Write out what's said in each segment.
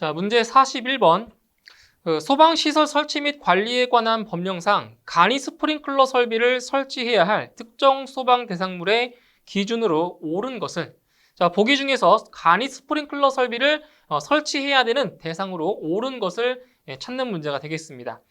자, 문제 41번. 그 소방시설 설치 및 관리에 관한 법령상 간이 스프링클러 설비를 설치해야 할 특정 소방 대상물의 기준으로 옳은 것은 자, 보기 중에서 간이 스프링클러 설비를 어, 설치해야 되는 대상으로 옳은 것을 예, 찾는 문제가 되겠습니다.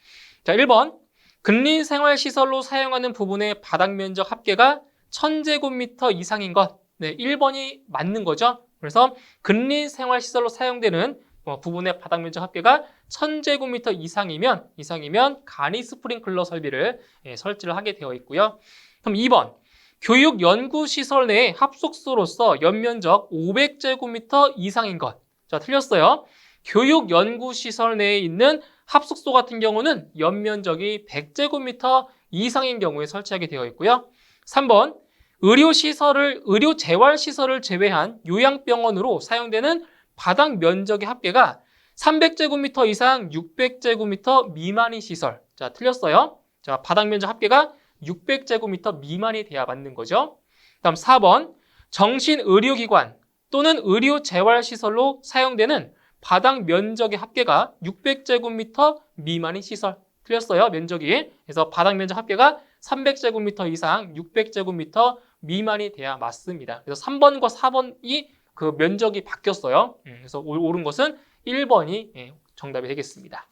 자, 1번. 근린 생활시설로 사용하는 부분의 바닥 면적 합계가 1000제곱미터 이상인 것. 네, 1번이 맞는 거죠. 그래서 근린 생활시설로 사용되는 어, 부분의 바닥 면적 합계가 1000제곱미터 이상이면 이상이면 간이 스프링클러 설비를 예, 설치를 하게 되어 있고요. 그럼 2번 교육 연구 시설 내에 합숙소로서 연면적 500제곱미터 이상인 것. 자, 틀렸어요. 교육 연구 시설 내에 있는 합숙소 같은 경우는 연면적이 100제곱미터 이상인 경우에 설치하게 되어 있고요. 3번 의료 시설을 의료 재활 시설을 제외한 요양병원으로 사용되는 바닥 면적의 합계가 300제곱미터 이상 600제곱미터 미만인 시설. 자, 틀렸어요. 자, 바닥 면적 합계가 600제곱미터 미만이 돼야 맞는 거죠. 다음 4번 정신의료기관 또는 의료재활시설로 사용되는 바닥 면적의 합계가 600제곱미터 미만인 시설. 틀렸어요. 면적이. 그래서 바닥 면적 합계가 300제곱미터 이상 600제곱미터 미만이 돼야 맞습니다. 그래서 3번과 4번이 그 면적이 바뀌었어요. 음, 그래서 옳- 옳은 것은 1번이 예, 정답이 되겠습니다.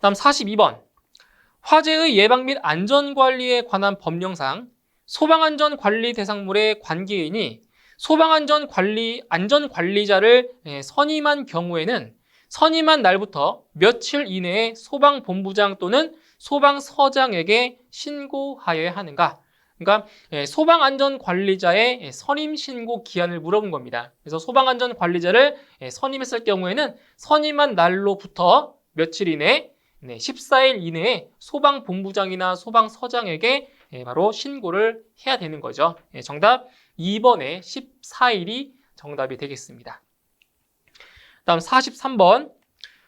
다음 42번. 화재의 예방 및 안전관리에 관한 법령상 소방안전 관리 대상물의 관계인이 소방안전 관리 안전 관리자를 예, 선임한 경우에는 선임한 날부터 며칠 이내에 소방본부장 또는 소방서장에게 신고하여야 하는가? 그러니까 예, 소방안전관리자의 예, 선임 신고 기한을 물어본 겁니다. 그래서 소방안전관리자를 예, 선임했을 경우에는 선임한 날로부터 며칠 이내 네, 14일 이내에 소방본부장이나 소방서장에게 예, 바로 신고를 해야 되는 거죠. 예, 정답 2번에 14일이 정답이 되겠습니다. 다음 43번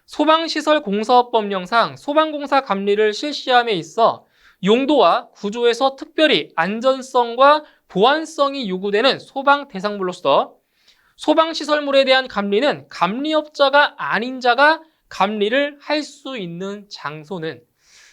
소방시설 공사업법령상 소방공사 감리를 실시함에 있어 용도와 구조에서 특별히 안전성과 보안성이 요구되는 소방 대상물로서 소방시설물에 대한 감리는 감리업자가 아닌 자가 감리를 할 수 있는 장소는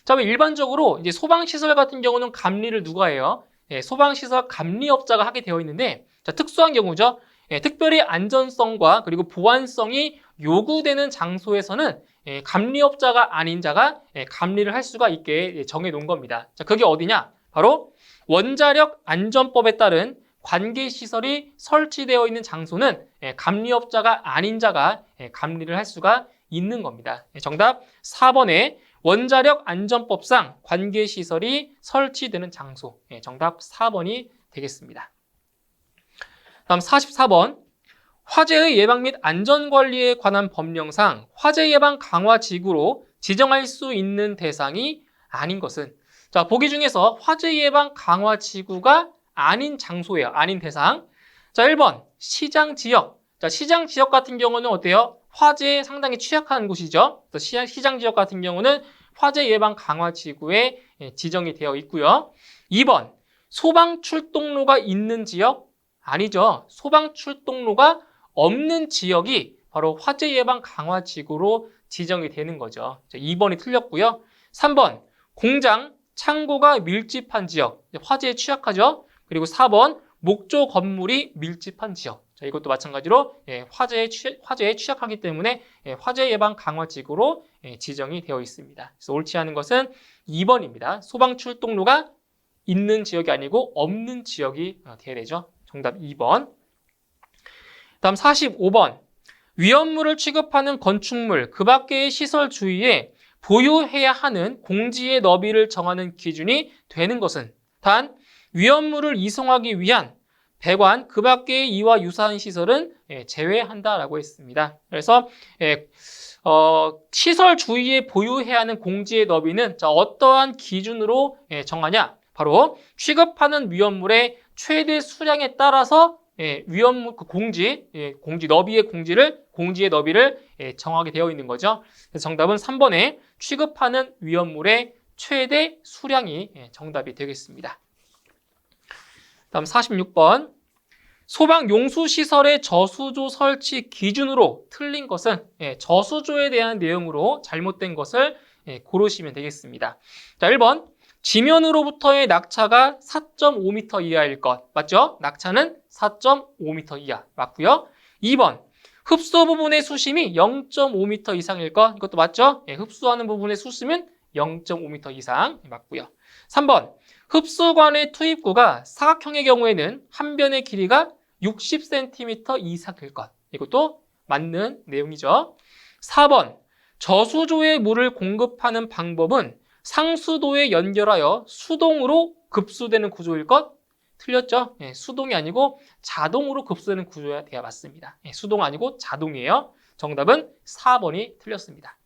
자, 왜 일반적으로 이제 소방시설 같은 경우는 감리를 누가 해요? 예, 소방시설 감리업자가 하게 되어 있는데 자, 특수한 경우죠. 예, 특별히 안전성과 그리고 보안성이 요구되는 장소에서는 예, 감리업자가 아닌 자가 예, 감리를 할 수가 있게 예, 정해 놓은 겁니다. 자, 그게 어디냐? 바로 원자력 안전법에 따른 관계 시설이 설치되어 있는 장소는 예, 감리업자가 아닌 자가 예, 감리를 할 수가 있는 겁니다. 예, 정답 4번에 원자력 안전법상 관계 시설이 설치되는 장소. 예, 정답 4번이 되겠습니다. 다음 44번. 화재의 예방 및 안전관리에 관한 법령상 화재 예방 강화 지구로 지정할 수 있는 대상이 아닌 것은 자, 보기 중에서 화재 예방 강화 지구가 아닌 장소예요. 아닌 대상. 자, 1번 시장 지역. 자, 시장 지역 같은 경우는 어때요? 화재에 상당히 취약한 곳이죠. 시장, 시장 지역 같은 경우는 화재 예방 강화 지구에 예, 지정이 되어 있고요. 2번 소방 출동로가 있는 지역 아니죠. 소방 출동로가 없는 지역이 바로 화재 예방 강화 지구로 지정이 되는 거죠. 자, 2번이 틀렸고요. 3번 공장, 창고가 밀집한 지역 화재에 취약하죠. 그리고 4번 목조 건물이 밀집한 지역. 자, 이것도 마찬가지로 예, 화재에, 취, 화재에 취약하기 때문에 예, 화재 예방 강화 지구로 예, 지정이 되어 있습니다. 그래서 옳지 않은 것은 2번입니다. 소방 출동로가 있는 지역이 아니고 없는 지역이 어, 되어야 되죠. 정답 2번. 다음 45번. 위험물을 취급하는 건축물, 그 밖의 시설 주위에 보유해야 하는 공지의 너비를 정하는 기준이 되는 것은 단 위험물을 이송하기 위한 배관, 그 밖의 이와 유사한 시설은 예, 제외한다라고 했습니다. 그래서 예, 어, 시설 주위에 보유해야 하는 공지의 너비는 자, 어떠한 기준으로 예, 정하냐? 바로 취급하는 위험물의 최대 수량에 따라서 예, 위험물 그 공지, 예, 공지 너비의 공지를 공지의 너비를 예, 정하게 되어 있는 거죠. 그래서 정답은 3번에 취급하는 위험물의 최대 수량이 예, 정답이 되겠습니다. 다음 46번. 소방 용수 시설의 저수조 설치 기준으로 틀린 것은 예, 저수조에 대한 내용으로 잘못된 것을 예, 고르시면 되겠습니다. 자, 1번. 지면으로부터의 낙차가 4.5m 이하일 것. 맞죠? 낙차는 4.5m 이하. 맞고요. 2번. 흡수 부분의 수심이 0.5m 이상일 것. 이것도 맞죠? 예, 흡수하는 부분의 수심은 0.5m 이상. 맞고요. 3번. 흡수관의 투입구가 사각형의 경우에는 한 변의 길이가 60cm 이상일 것. 이것도 맞는 내용이죠. 4번. 저수조에 물을 공급하는 방법은 상수도에 연결하여 수동으로 급수되는 구조일 것. 틀렸죠? 예, 수동이 아니고 자동으로 급수되는 구조야 돼야 맞습니다. 예, 수동 아니고 자동이에요. 정답은 4번이 틀렸습니다.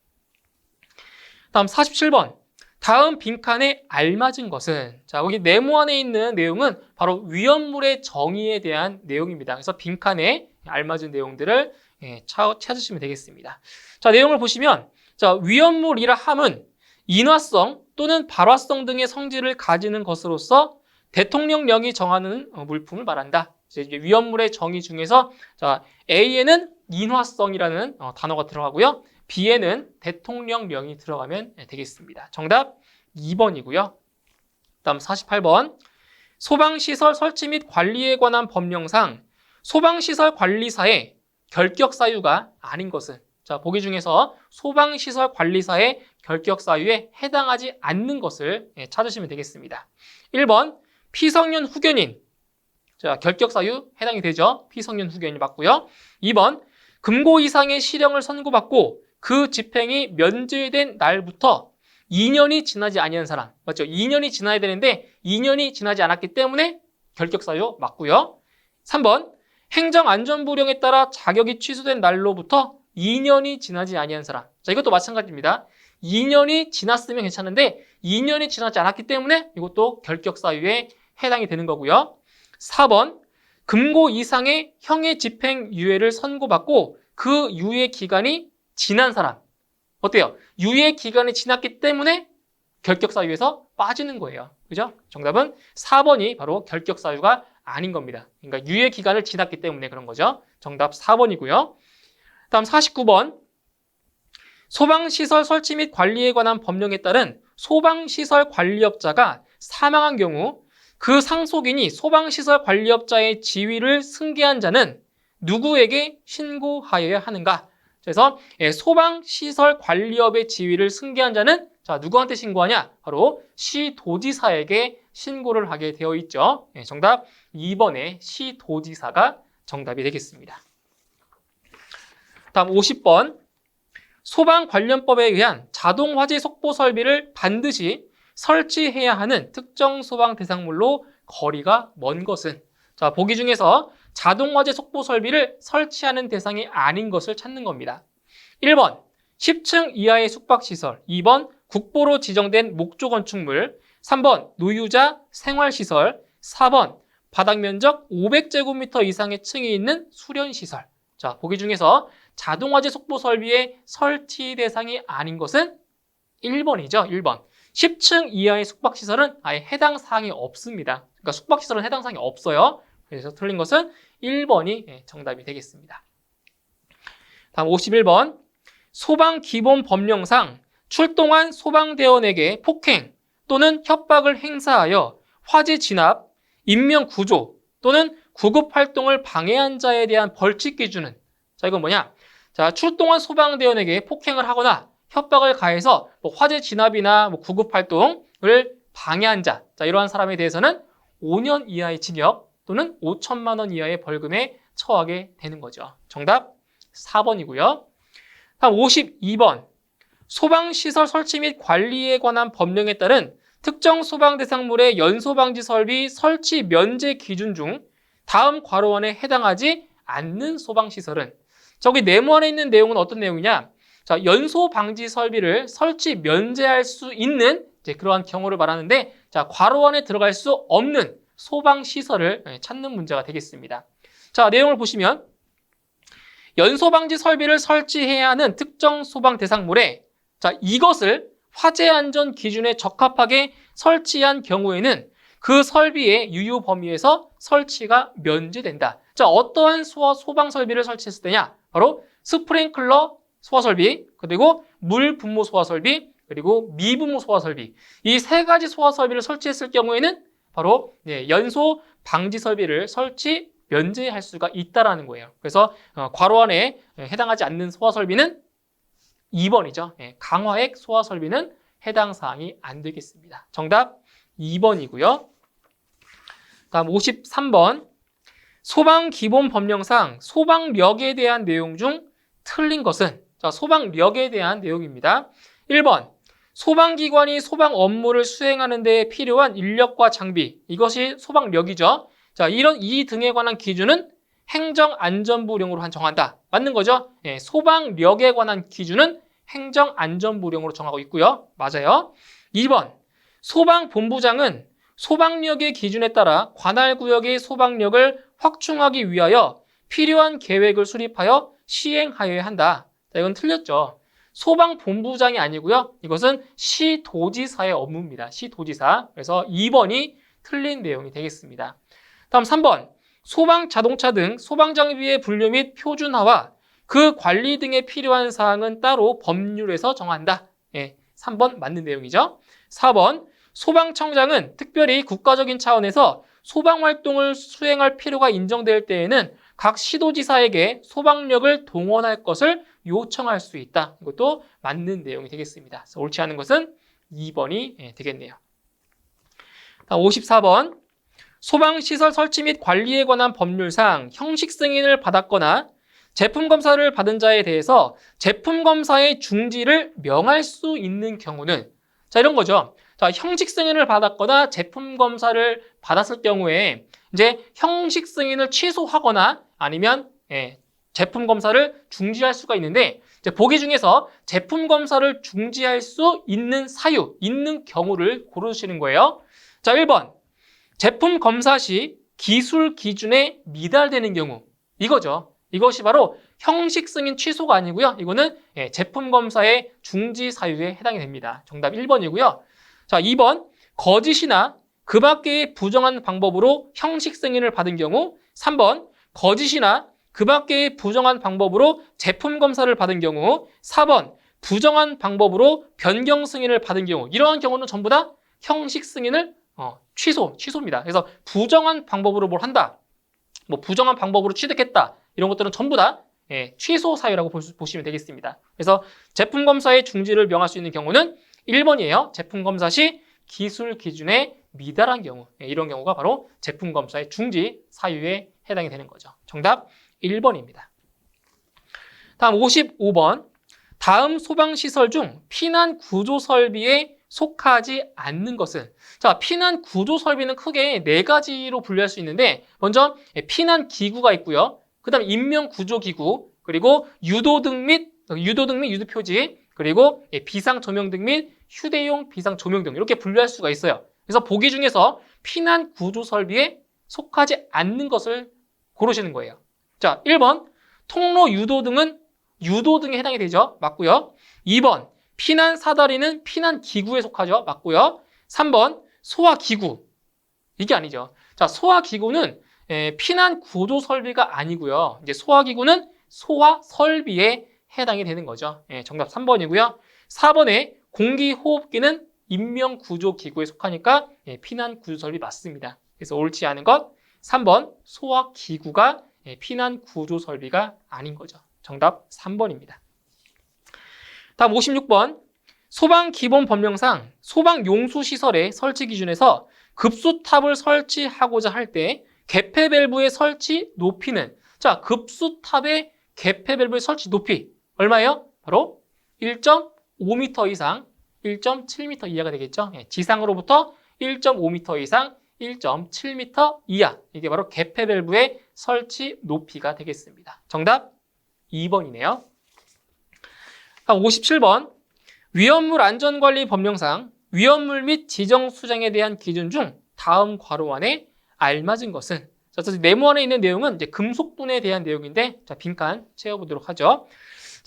다음 47번. 다음 빈칸에 알맞은 것은 자 여기 네모 안에 있는 내용은 바로 위험물의 정의에 대한 내용입니다. 그래서 빈칸에 알맞은 내용들을 예, 차- 찾으시면 되겠습니다. 자 내용을 보시면 자 위험물이라 함은 인화성 또는 발화성 등의 성질을 가지는 것으로서 대통령령이 정하는 어, 물품을 말한다. 이제 위험물의 정의 중에서 자 A에는 인화성이라는 어, 단어가 들어가고요. B에는 대통령령이 들어가면 되겠습니다. 정답 2번이고요. 다음 48번. 소방시설 설치 및 관리에 관한 법령상 소방시설 관리사의 결격 사유가 아닌 것은 자, 보기 중에서 소방시설 관리사의 결격 사유에 해당하지 않는 것을 예, 찾으시면 되겠습니다. 1번 피성년 후견인 자, 결격 사유 해당이 되죠. 피성년 후견이 맞고요. 2번 금고 이상의 실형을 선고받고 그 집행이 면제된 날부터 2년이 지나지 아니한 사람 맞죠? 2년이 지나야 되는데 2년이 지나지 않았기 때문에 결격 사유 맞고요. 3번 행정안전부령에 따라 자격이 취소된 날로부터 2년이 지나지 아니한 사람. 자, 이것도 마찬가지입니다. 2년이 지났으면 괜찮은데 2년이 지나지 않았기 때문에 이것도 결격 사유에 해당이 되는 거고요. 4번 금고 이상의 형의 집행 유예를 선고받고 그 유예 기간이 지난 사람. 어때요? 유예 기간이 지났기 때문에 결격 사유에서 빠지는 거예요. 그죠? 정답은 4번이 바로 결격 사유가 아닌 겁니다. 그러니까 유예 기간을 지났기 때문에 그런 거죠. 정답 4번이고요. 다음 49번. 소방시설 설치 및 관리에 관한 법령에 따른 소방시설 관리업자가 사망한 경우 그 상속인이 소방시설 관리업자의 지위를 승계한 자는 누구에게 신고하여야 하는가? 그래서 예, 소방시설 관리업의 지위를 승계한 자는 자 누구한테 신고하냐? 바로 시도지사에게 신고를 하게 되어 있죠. 예, 정답 2번의 시도지사가 정답이 되겠습니다. 다음 50번 소방 관련법에 의한 자동 화재 속보 설비를 반드시 설치해야 하는 특정 소방 대상물로 거리가 먼 것은. 자 보기 중에서 자동 화재 속보 설비를 설치하는 대상이 아닌 것을 찾는 겁니다. 1번 10층 이하의 숙박시설. 2번 국보로 지정된 목조 건축물. 3번 노유자 생활시설. 4번 바닥 면적 500제곱미터 이상의 층이 있는 수련시설. 자 보기 중에서 자동화재 속보 설비의 설치 대상이 아닌 것은 1번이죠. 1번. 10층 이하의 숙박시설은 아예 해당 사항이 없습니다. 그러니까 숙박시설은 해당 사항이 없어요. 그래서 틀린 것은 1번이 예, 정답이 되겠습니다. 다음 51번. 소방 기본 법령상 출동한 소방대원에게 폭행 또는 협박을 행사하여 화재 진압, 인명 구조 또는 구급 활동을 방해한 자에 대한 벌칙 기준은 자 이건 뭐냐? 자, 출동한 소방대원에게 폭행을 하거나 협박을 가해서 뭐 화재 진압이나 뭐 구급 활동을 방해한 자, 자, 이러한 사람에 대해서는 5년 이하의 징역 또는 5천만 원 이하의 벌금에 처하게 되는 거죠. 정답 4번이고요. 다음 52번. 소방시설 설치 및 관리에 관한 법령에 따른 특정 소방 대상물의 연소방지 설비 설치 면제 기준 중 다음 괄호원에 해당하지 않는 소방시설은 저기 네모 안에 있는 내용은 어떤 내용이냐? 자, 연소 방지 설비를 설치 면제할 수 있는 그러한 경우를 말하는데 자, 괄호 안에 들어갈 수 없는 소방 시설을 예, 찾는 문제가 되겠습니다. 자, 내용을 보시면 연소 방지 설비를 설치해야 하는 특정 소방 대상물에 자, 이것을 화재 안전 기준에 적합하게 설치한 경우에는 그 설비의 유효 범위에서 설치가 면제된다. 자, 어떠한 소화 소방 설비를 설치했을 때냐? 바로 스프링클러 소화 설비, 그리고 물 분무 소화 설비, 그리고 미분무 소화 설비. 이 세 가지 소화 설비를 설치했을 경우에는 바로 예, 연소 방지 설비를 설치 면제할 수가 있다라는 거예요. 그래서 어, 괄호 안에 예, 해당하지 않는 소화 설비는 2번이죠. 예, 강화액 소화 설비는 해당 사항이 안 되겠습니다. 정답 2번이고요. 다음 53번. 소방 기본 법령상 소방력에 대한 내용 중 틀린 것은 자, 소방력에 대한 내용입니다. 1번. 소방기관이 소방 업무를 수행하는 데 필요한 인력과 장비. 이것이 소방력이죠. 자, 이런 이 등에 관한 기준은 행정안전부령으로 한 정한다. 맞는 거죠? 예, 소방력에 관한 기준은 행정안전부령으로 정하고 있고요. 맞아요. 2번. 소방본부장은 소방력의 기준에 따라 관할 구역의 소방력을 확충하기 위하여 필요한 계획을 수립하여 시행하여야 한다. 자, 이건 틀렸죠. 소방본부장이 아니고요. 이것은 시도지사의 업무입니다. 시도지사. 그래서 2번이 틀린 내용이 되겠습니다. 다음 3번. 소방 자동차 등 소방 장비의 분류 및 표준화와 그 관리 등에 필요한 사항은 따로 법률에서 정한다. 예, 3번 맞는 내용이죠. 4번. 소방청장은 특별히 국가적인 차원에서 소방 활동을 수행할 필요가 인정될 때에는 각 시도지사에게 소방력을 동원할 것을 요청할 수 있다. 이것도 맞는 내용이 되겠습니다. 옳지 않은 것은 2번이 예, 되겠네요. 다음 54번. 소방시설 설치 및 관리에 관한 법률상 형식 승인을 받았거나 제품 검사를 받은 자에 대해서 제품 검사의 중지를 명할 수 있는 경우는 자 이런 거죠. 자 형식 승인을 받았거나 제품 검사를 받았을 경우에 이제 형식 승인을 취소하거나 아니면 예, 제품 검사를 중지할 수가 있는데 이제 보기 중에서 제품 검사를 중지할 수 있는 사유, 있는 경우를 고르시는 거예요. 자 1번 제품 검사 시 기술 기준에 미달되는 경우 이거죠. 이것이 바로 형식 승인 취소가 아니고요. 이거는 예, 제품 검사의 중지 사유에 해당이 됩니다. 정답 1번이고요. 자, 2번 거짓이나 그 밖의 부정한 방법으로 형식 승인을 받은 경우 3번 거짓이나 그 밖의 부정한 방법으로 제품 검사를 받은 경우 4번 부정한 방법으로 변경 승인을 받은 경우 이러한 경우는 전부 다 형식 승인을 어, 취소, 취소입니다. 그래서 부정한 방법으로 뭘 한다. 뭐 부정한 방법으로 취득했다. 이런 것들은 전부 다 예, 취소 사유라고 볼 수- 보시면 되겠습니다. 그래서 제품 검사의 중지를 명할 수 있는 경우는 1번이에요. 제품 검사 시 기술 기준에 미달한 경우. 예, 이런 경우가 바로 제품 검사의 중지 사유에 해당이 되는 거죠. 정답 1번입니다. 다음 55번. 다음 소방시설 중 피난 구조 설비에 속하지 않는 것은 자, 피난 구조 설비는 크게 네 가지로 분류할 수 있는데 먼저 예, 피난 기구가 있고요. 그다음 인명 구조 기구, 그리고 유도 등 및 유도 등 및 유도 표지, 그리고 예, 비상 조명등 및 휴대용 비상 조명등 이렇게 분류할 수가 있어요. 그래서 보기 중에서 피난 구조 설비에 속하지 않는 것을 고르시는 거예요. 자, 1번 통로 유도 등은 유도 등에 해당이 되죠. 맞고요. 2번 피난 사다리는 피난 기구에 속하죠. 맞고요. 3번 소화 기구. 이게 아니죠. 자, 소화 기구는 에, 피난 구조 설비가 아니고요. 이제 소화 기구는 소화 설비에 해당이 되는 거죠. 예, 정답 3번이고요. 4번에 공기 호흡기는 인명 구조 기구에 속하니까 예, 피난 구조 설비 맞습니다. 그래서 옳지 않은 것 3번 소화 기구가 예, 피난 구조 설비가 아닌 거죠. 정답 3번입니다. 다음 56번 소방 기본 법령상 소방 용수 시설의 설치 기준에서 급수탑을 설치하고자 할 때 개폐 밸브의 설치 높이는 자 급수탑의 개폐 밸브의 설치 높이 얼마예요? 바로 1.5m 이상 1.7m 이하가 되겠죠. 예, 지상으로부터 1.5m 이상 1.7m 이하 이게 바로 개폐 밸브의 설치 높이가 되겠습니다. 정답 2번이네요. 다음 57번 위험물 안전관리 법령상 위험물 및 지정 수정에 대한 기준 중 다음 괄호 안에 알맞은 것은 자, 자, 네모 안에 있는 내용은 이제 금속분에 대한 내용인데 자, 빈칸 채워보도록 하죠.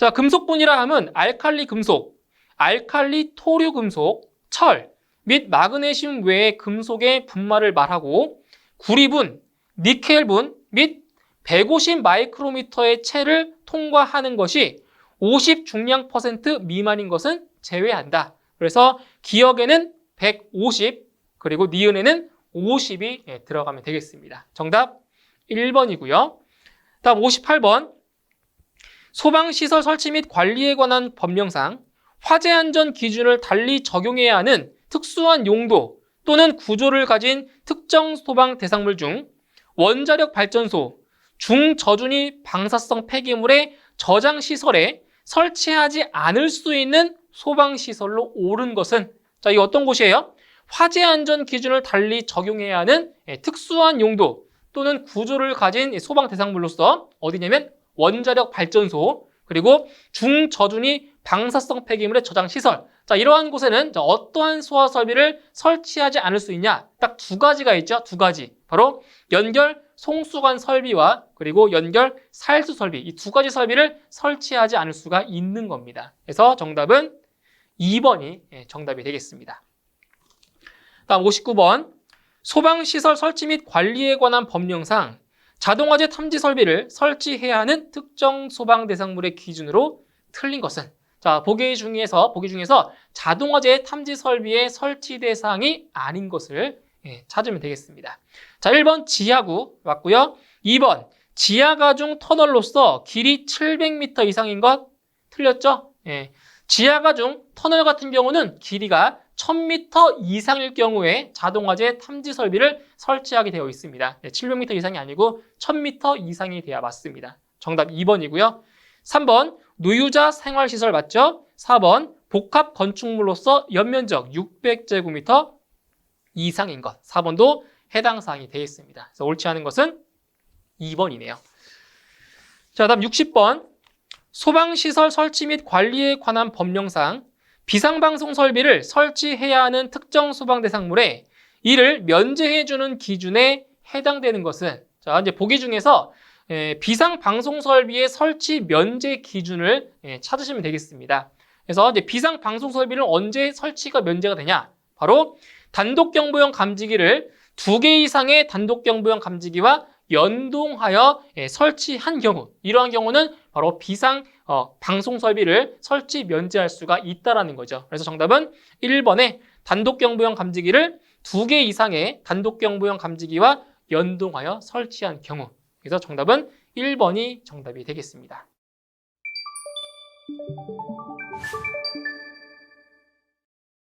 자, 금속분이라 하면 알칼리 금속, 알칼리 토류 금속, 철 및 마그네슘 외의 금속의 분말을 말하고 구리분, 니켈분 및 150 마이크로미터의 체를 통과하는 것이 50 중량 퍼센트 미만인 것은 제외한다. 그래서 기억에는 150 그리고 니은에는 50이 예, 들어가면 되겠습니다. 정답 1번이고요. 다음 58번 소방시설 설치 및 관리에 관한 법령상 화재 안전 기준을 달리 적용해야 하는 특수한 용도 또는 구조를 가진 특정 소방 대상물 중 원자력 발전소, 중저준위 방사성 폐기물의 저장 시설에 설치하지 않을 수 있는 소방 시설로 옳은 것은 자, 이 어떤 곳이에요? 화재 안전 기준을 달리 적용해야 하는 예, 특수한 용도 또는 구조를 가진 소방 대상물로서 어디냐면 원자력 발전소 그리고 중저준위 방사성 폐기물의 저장 시설. 자, 이러한 곳에는 자, 어떠한 소화 설비를 설치하지 않을 수 있냐? 딱 두 가지가 있죠. 두 가지. 바로 연결 송수관 설비와 그리고 연결 살수 설비. 이 두 가지 설비를 설치하지 않을 수가 있는 겁니다. 그래서 정답은 2번이 예, 정답이 되겠습니다. 다음 59번. 소방시설 설치 및 관리에 관한 법령상 자동화재 탐지 설비를 설치해야 하는 특정 소방 대상물의 기준으로 틀린 것은 자 보기 중에서 보기 중에서 자동화재 탐지 설비의 설치 대상이 아닌 것을 예, 찾으면 되겠습니다. 자 1번 지하구 맞고요. 2번 지하 가중 터널로서 길이 700m 이상인 것 틀렸죠? 예. 지하 가중 터널 같은 경우는 길이가 1000m 이상일 경우에 자동화재 탐지 설비를 설치하게 되어 있습니다. 네, 700m 이상이 아니고 1000m 이상이 돼야 맞습니다. 정답 2번이고요. 3번 누유자 생활시설 맞죠? 4번 복합 건축물로서 연면적 600제곱미터 이상인 것. 4번도 해당 사항이 되어 있습니다. 그래서 옳지 않은 것은 2번이네요. 자, 다음 60번 소방시설 설치 및 관리에 관한 법령상 비상방송 설비를 설치해야 하는 특정 소방 대상물에 이를 면제해주는 기준에 해당되는 것은 자 이제 보기 중에서 에, 비상 방송 설비의 설치 면제 기준을 예, 찾으시면 되겠습니다. 그래서 이제 비상 방송 설비를 언제 설치가 면제가 되냐? 바로 단독 경보용 감지기를 두 개 이상의 단독 경보용 감지기와 연동하여 예, 설치한 경우 이러한 경우는 바로 비상 어, 방송 설비를 설치 면제할 수가 있다라는 거죠. 그래서 정답은 1번에 단독 경보용 감지기를 두 개 이상의 단독 경보용 감지기와 연동하여 설치한 경우. 그래서 정답은 1번이 정답이 되겠습니다.